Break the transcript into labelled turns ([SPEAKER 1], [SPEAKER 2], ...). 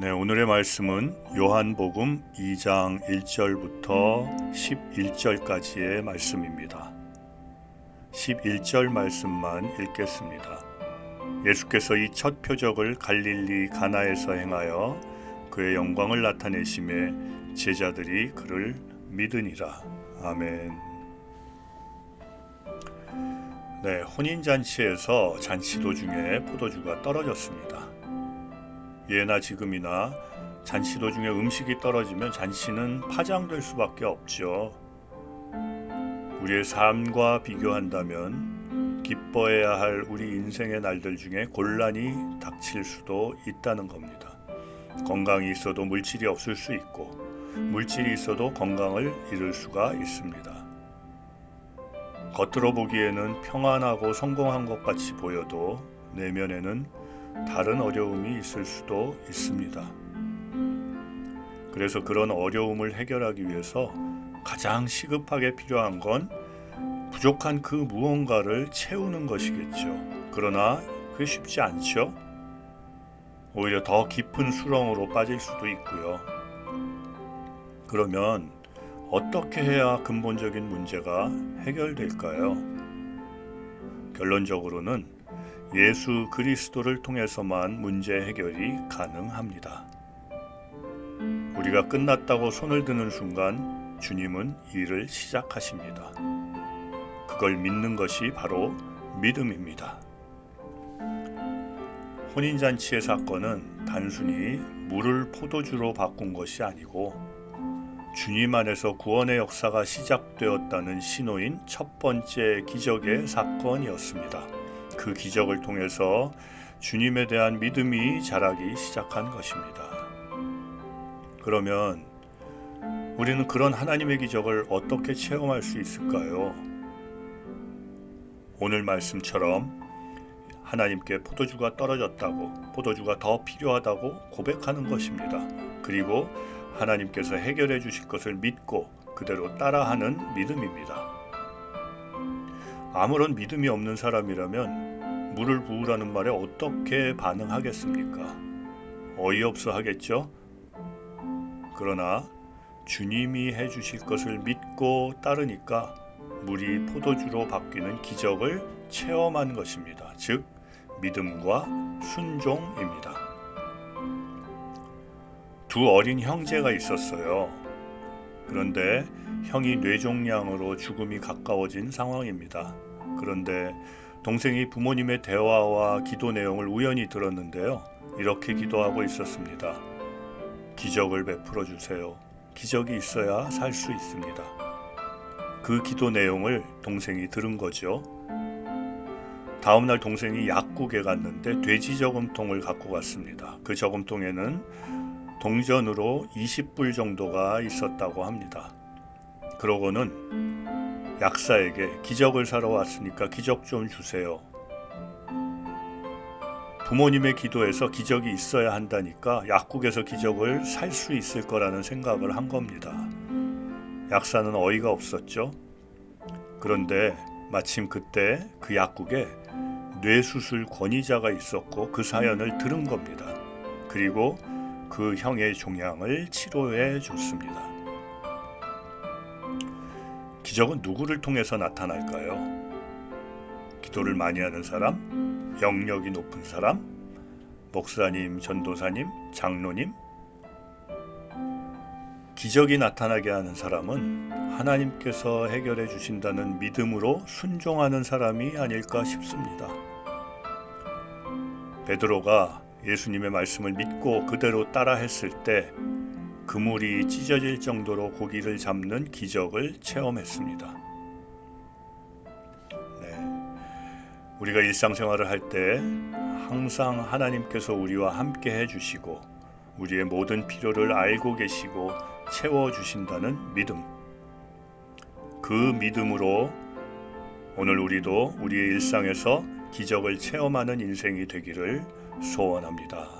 [SPEAKER 1] 네, 오늘의 말씀은 요한복음 2장 1절부터 11절까지의 말씀입니다. 11절 말씀만 읽겠습니다. 예수께서 이 첫 표적을 갈릴리 가나에서 행하여 그의 영광을 나타내심에 제자들이 그를 믿으니라. 아멘. 네, 혼인 잔치에서 잔치 도중에 포도주가 떨어졌습니다. 예나 지금이나 잔치 도중에 음식이 떨어지면 잔치는 파장될 수밖에 없죠. 우리의 삶과 비교한다면 기뻐해야 할 우리 인생의 날들 중에 곤란이 닥칠 수도 있다는 겁니다. 건강이 있어도 물질이 없을 수 있고 물질이 있어도 건강을 잃을 수가 있습니다. 겉으로 보기에는 평안하고 성공한 것 같이 보여도 내면에는 다른 어려움이 있을 수도 있습니다. 그래서 그런 어려움을 해결하기 위해서 가장 시급하게 필요한 건 부족한 그 무언가를 채우는 것이겠죠. 그러나 그게 쉽지 않죠. 오히려 더 깊은 수렁으로 빠질 수도 있고요. 그러면 어떻게 해야 근본적인 문제가 해결될까요? 결론적으로는 예수 그리스도를 통해서만 문제 해결이 가능합니다. 우리가 끝났다고 손을 드는 순간 주님은 일을 시작하십니다. 그걸 믿는 것이 바로 믿음입니다. 혼인잔치의 사건은 단순히 물을 포도주로 바꾼 것이 아니고 주님 안에서 구원의 역사가 시작되었다는 신호인 첫 번째 기적의 사건이었습니다. 그 기적을 통해서 주님에 대한 믿음이 자라기 시작한 것입니다. 그러면 우리는 그런 하나님의 기적을 어떻게 체험할 수 있을까요? 오늘 말씀처럼 하나님께 포도주가 떨어졌다고, 포도주가 더 필요하다고 고백하는 것입니다. 그리고 하나님께서 해결해 주실 것을 믿고 그대로 따라하는 믿음입니다. 아무런 믿음이 없는 사람이라면 물을 부으라는 말에 어떻게 반응하겠습니까? 어이없어 하겠죠? 그러나 주님이 해 주실 것을 믿고 따르니까 물이 포도주로 바뀌는 기적을 체험한 것입니다. 즉, 믿음과 순종입니다. 두 어린 형제가 있었어요. 그런데 형이 뇌종양으로 죽음이 가까워진 상황입니다. 그런데 동생이 부모님의 대화와 기도 내용을 우연히 들었는데요. 이렇게 기도하고 있었습니다. 기적을 베풀어 주세요. 기적이 있어야 살 수 있습니다. 그 기도 내용을 동생이 들은 거죠. 다음 날 동생이 약국에 갔는데 돼지 저금통을 갖고 갔습니다. 그 저금통에는 동전으로 20불 정도가 있었다고 합니다. 그러고는 약사에게 기적을 사러 왔으니까 기적 좀 주세요. 부모님의 기도에서 기적이 있어야 한다니까 약국에서 기적을 살 수 있을 거라는 생각을 한 겁니다. 약사는 어이가 없었죠. 그런데 마침 그때 그 약국에 뇌수술 권위자가 있었고 그 사연을 들은 겁니다. 그리고 그 형의 종양을 치료해 줬습니다. 기적은 누구를 통해서 나타날까요? 기도를 많이 하는 사람, 영역이 높은 사람, 목사님, 전도사님, 장로님. 기적이 나타나게 하는 사람은 하나님께서 해결해 주신다는 믿음으로 순종하는 사람이 아닐까 싶습니다. 베드로가 예수님의 말씀을 믿고 그대로 따라 했을 때 그물이 찢어질 정도로 고기를 잡는 기적을 체험했습니다. 네. 우리가 일상생활을 할 때 항상 하나님께서 우리와 함께 해주시고 우리의 모든 필요를 알고 계시고 채워주신다는 믿음. 그 믿음으로 오늘 우리도 우리의 일상에서 기적을 체험하는 인생이 되기를 소원합니다.